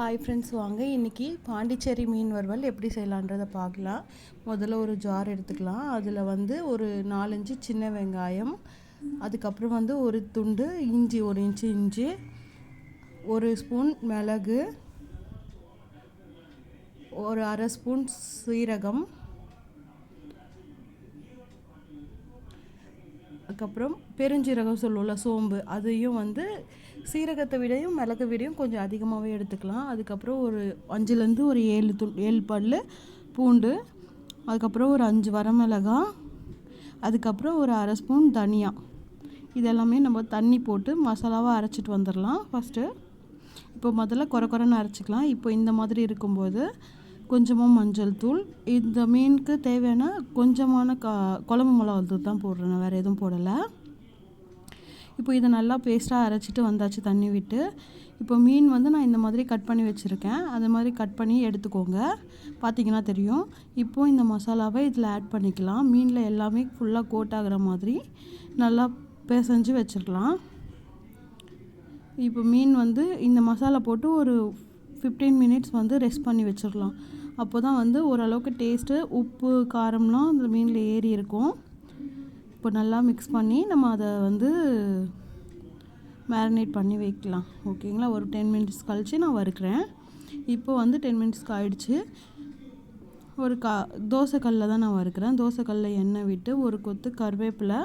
Hi friends வாங்க. இன்றைக்கி பாண்டிச்சேரி மீன் வறுவல் எப்படி செய்யலான்றதை பார்க்கலாம். முதல்ல ஒரு ஜார் எடுத்துக்கலாம். அதில் வந்து ஒரு நாலஞ்சு சின்ன வெங்காயம் அதுக்கப்புறம் வந்து ஒரு துண்டு இஞ்சி ஒரு இன்ச்சு இஞ்சி ஒரு ஸ்பூன் மிளகு ஒரு அரை ஸ்பூன் சீரகம் அதுக்கப்புறம் பெருஞ்சீரகம் சொல்லுவோம்ல சோம்பு அதையும் வந்து சீரகத்தை விடையும் மிளகு விடையும் கொஞ்சம் அதிகமாகவே எடுத்துக்கலாம். அதுக்கப்புறம் ஒரு அஞ்சுலேருந்து ஒரு ஏழு துள் ஏழு பல் பூண்டு அதுக்கப்புறம் ஒரு அஞ்சு வரமிளகா அதுக்கப்புறம் ஒரு அரை ஸ்பூன் தனியா. இதெல்லாமே நம்ம தண்ணி போட்டு மசாலாவாக அரைச்சிட்டு வந்துடலாம் ஃபஸ்ட்டு இப்போ முதல்ல குறை குறைன்னு அரைச்சிக்கலாம். இப்போ இந்த மாதிரி இருக்கும்போது கொஞ்சமாக மஞ்சள் தூள். இந்த மீனுக்கு தேவையான கொஞ்சமான கா குழம்பு மிளகா தூள் தான் போடுறேன். வேறு எதுவும் போடலை. இப்போ இதை நல்லா பேஸ்ட்டாக அரைச்சிட்டு வந்தாச்சு தண்ணி விட்டு. இப்போ மீன் வந்து நான் இந்த மாதிரி கட் பண்ணி வச்சுருக்கேன். அது மாதிரி கட் பண்ணி எடுத்துக்கோங்க. பார்த்தீங்கன்னா தெரியும். இப்போ இந்த மசாலாவை இதில் ஆட் பண்ணிக்கலாம். மீனில் எல்லாமே ஃபுல்லாக கோட் ஆகிற மாதிரி நல்லா பிசைஞ்சு வச்சுருக்கலாம். இப்போ மீன் வந்து இந்த மசாலா போட்டு ஒரு ஃபிஃப்டீன் மினிட்ஸ் வந்து ரெஸ்ட் பண்ணி வச்சிடலாம் அப்போ தான் வந்து ஓரளவுக்கு டேஸ்ட்டு உப்பு காரம்லாம் அந்த மீனில் ஏறி இருக்கும். இப்போ நல்லா மிக்ஸ் பண்ணி நம்ம அதை வந்து மேரினேட் பண்ணி வைக்கலாம். ஓகேங்களா ஒரு டென் மினிட்ஸ் கழித்து நான் வறுக்கிறேன். இப்போ வந்து டென் மினிட்ஸ்க்கு ஆயிடுச்சு. ஒரு கா தோசைக்கல்லில் தான் நான் வறுக்கிறேன். தோசைக்கல்லில் எண்ணெய் விட்டு ஒரு கொத்து கருவேப்பிலை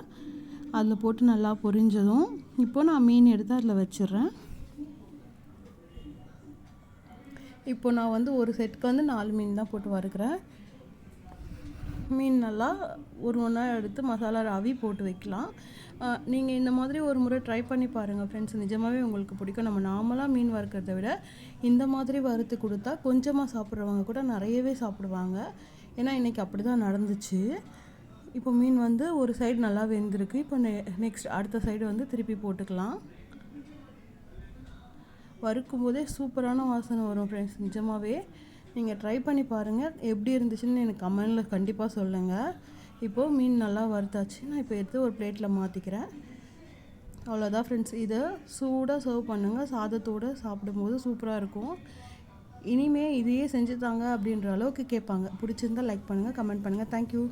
அதில் போட்டு நல்லா பொரிஞ்சதும் இப்போ நான் மீன் எடுத்து அதில் வச்சிடுறேன். இப்போ நான் வந்து ஒரு செட்டுக்கு வந்து நாலு மீன் தான் போட்டு வறுக்கிறேன். மீன் நல்லா ஒரு மணி எடுத்து மசாலா ரவி போட்டு வைக்கலாம். நீங்கள் இந்த மாதிரி ஒரு முறை ட்ரை பண்ணி பாருங்கள் ஃப்ரெண்ட்ஸ் நிஜமாகவே உங்களுக்கு பிடிக்கும். நம்ம நார்மலாக மீன் வறுக்கிறத விட இந்த மாதிரி வறுத்து கொடுத்தா கொஞ்சமாக சாப்பிட்றவங்க கூட நிறையவே சாப்பிடுவாங்க. ஏன்னா இன்றைக்கி அப்படி தான் நடந்துச்சு. இப்போ மீன் வந்து ஒரு சைடு நல்லா வெந்திருக்கு. இப்போ நெ நெக்ஸ்ட் அடுத்த சைடு வந்து திருப்பி போட்டுக்கலாம். வறுக்கும் போதே சூப்பரான வாசனை வரும் ஃப்ரெண்ட்ஸ் நிஜமாகவே நீங்கள் ட்ரை பண்ணி பாருங்கள் எப்படி இருந்துச்சுன்னு எனக்கு கமெண்டில் கண்டிப்பாக சொல்லுங்கள் இப்போது மீன் நல்லா வறுத்தாச்சு. நான் இப்போ எடுத்து ஒரு பிளேட்டில் மாற்றிக்கிறேன் அவ்வளோதான் ஃப்ரெண்ட்ஸ் இதை சூடாக சர்வ் பண்ணுங்கள் சாதத்தோடு சாப்பிடும்போது சூப்பராக இருக்கும். இனிமே இதையே செஞ்சு தாங்க அப்படின்ற அளவுக்கு கேட்பாங்க. பிடிச்சிருந்தா லைக் பண்ணுங்கள் கமெண்ட் பண்ணுங்கள் தேங்க்யூ